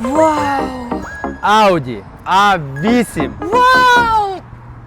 Вау! Ауді! А8. Вау!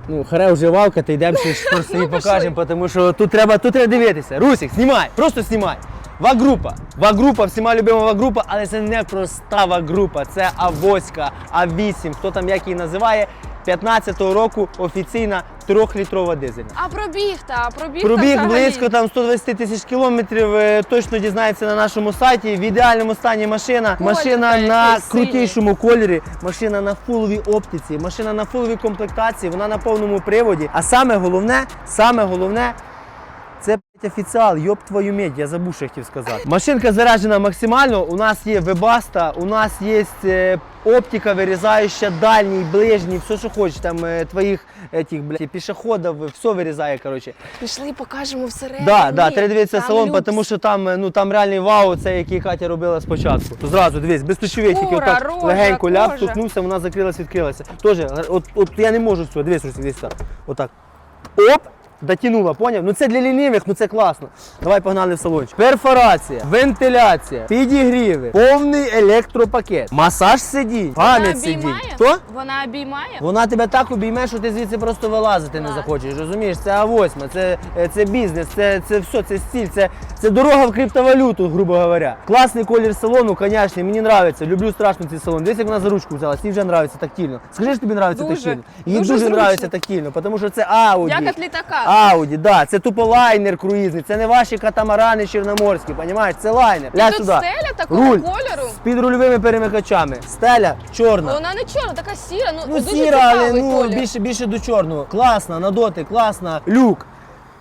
Ну, харе вживалка, ти йдемо щось просто її покажемо, тому що тут треба тут треба дивитися. Русик, знімай, просто знімай. Вагрупа. Вагрупа, всіма любима вагрупа, але це не проста вагрупа, це Авоська, А8, хто там як її називає. 15-го року офіційна трьохлітрова дизельна. А пробіг та пробіг, Пробіг та близько там 120 тисяч кілометрів. е, Точно дізнається на нашому сайті. В ідеальному стані машина. Колір машина на крутішому кольорі, машина на фуловій оптиці, машина на фуловій комплектації, вона на повному приводі. А саме головне, саме головне. Це блядь, офіціал, йоп твою медь, я забув, що я хотів сказати. Машинка заряджена максимально. У нас є вебаста, у нас є е, оптика вирізаюча, дальній, ближній, все, що хочеш. Там е, твоїх етих, блядь, пішоходів, все вирізає. Коротше. Пішли, покажемо всередині. Да, да, треба дивитися салон, люкс. тому що там, е, ну, там реальний вау, це який Катя робила спочатку. Зразу дивись, без ключових, тільки отак рожа, легенько ляп, стукнувся, вона закрилась, відкрилася. Тоже, от, от я не можу цього, дивись, Русик, дивись. Отак. Оп! Дотянула, поняв? Ну це для лінивих, ну це класно. Давай погнали в салончик. Перфорація, вентиляція, підігріви, повний електропакет, масаж сидінь, пам'ять сидінь. обіймає? Хто? Вона обіймає? Вона тебе так обійме, що ти звідси просто вилазити не захочеш. Розумієш, це А8, це, е, це бізнес, це, це все, це стиль, це, це дорога в криптовалюту, грубо говоря. Класний колір салону, звісно, мені подобається. Люблю страшно цей салон. Дивись, як вона за ручку взяла, їй вже подобається тактильно. Скажи, що тобі подобається Дуже. тактильно. Їй Дуже дуже зручно. подобається тактильно, тому що це Audi. Як від літака. Ауді, да, це тупо лайнер круїзний, це не ваші катамарани чорноморські, понімаєш? Це лайнер. І тут сюди. стеля такого Руль кольору. з підрульовими перемикачами. Стеля чорна. Вона не чорна, така сіра, ну, Ну, дуже сіра, але цікавий ну, колір. більше, більше до чорного. Класна, на дотик, класна, люк.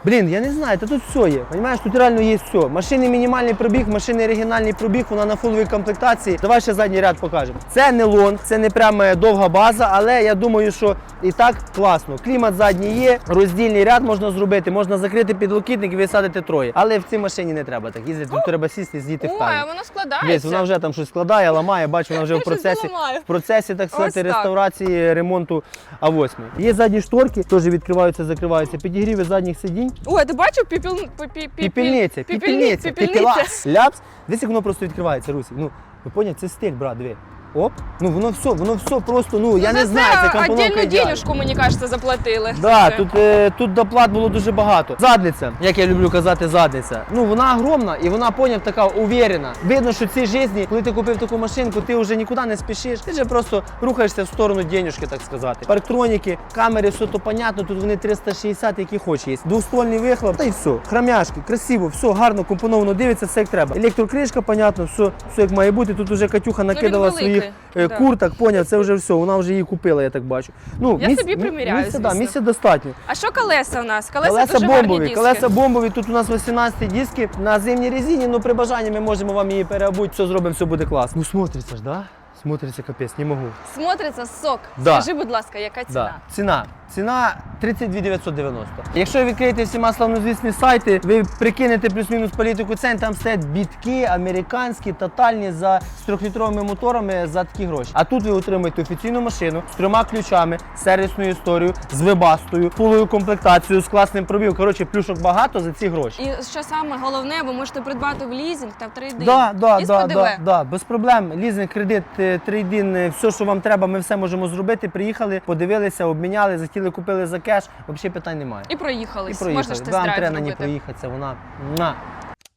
Блін, я не знаю, та тут все є. Понимаєш, тут реально є все. Машини мінімальний пробіг, машини оригінальний пробіг, вона на фуловій комплектації. Давай ще задній ряд покажемо. Це не лонг, це не прямо довга база, але я думаю, що і так класно. Клімат задній є, роздільний ряд можна зробити, можна закрити підлокітник і висадити троє. Але в цій машині не треба так їздити. Тут треба сісти і з'їти в Ой, а воно складається. Дивись, вона вже там щось складає, ламає, бачу, вона вже в Щось процесі, в процесі, так сказати, так. реставрації, ремонту А8. Є задні шторки, теж відкриваються, закриваються. Підігріви задніх сидінь. Ой, ти бачив піпіл... пі- пі- пі- Піпільниця, піпільниця, піпільниця, піпільниця. піпілас, ляпс. Дивись, як воно просто відкривається, Русі. Ну, ви поняли, це стиль, брат, диви. Оп, ну воно все, воно все просто, ну, я Ну, не знаю, це компоновка отдельну ідеальна. денежку, мені кажеться, заплатили. за Да, тут, е, тут доплат було дуже багато. Задниця, як я люблю казати, задниця. Ну вона огромна і вона поняв така уверена. Видно, що в цій житті, коли ти купив таку машинку, ти вже нікуди не спішиш. Ти вже просто рухаєшся в сторону денежки, так сказати. Парктроніки, камери, все то понятно. Тут вони 360, які хочеш є. Двоствольний вихлоп, та й все. Храмяшки, красиво, все гарно компоновано, дивиться, все як треба. Електрокришка, понятно, все, все як має бути. Тут уже Катюха накидала Ну, своїх е, да. курток, поняв, це вже все. Вона вже її купила, я так бачу. Ну, Я місць- собі мі- приміряю, Місця, да, звісно. місця достатньо. А що колеса у нас? Колеса, Колеса дуже гарні бомбові, диски. колеса бомбові. Тут у нас 18 диски на зимній резині, ну при бажанні ми можемо вам її переобути, все зробимо, все буде класно. Ну смотриться ж, да? Смотриться капець, не можу. Смотриться сок. Да. Скажи, будь ласка, яка ціна? Да. Ціна. Ціна 32 990. Якщо ви відкриєте всіма славнозвісні сайти, ви прикинете плюс-мінус політику цен, там стоять бітки американські, тотальні за з трьохлітровими моторами за такі гроші. А тут ви отримаєте офіційну машину з трьома ключами, сервісною історією, з вебастою, фулою комплектацією, з класним пробігом. Коротше, плюшок багато за ці гроші. І що саме головне, ви можете придбати в лізинг та в трейдинг. Да, да, І да, да, да, без проблем. Лізинг, кредит, е, трейдин, е, все, що вам треба, ми все можемо зробити. Приїхали, подивилися, обміняли, захотіли, купили за кеш. Взагалі питань немає. І проїхались. І проїхали. Можна ж тест-драйв зробити. проїхатися, вона на.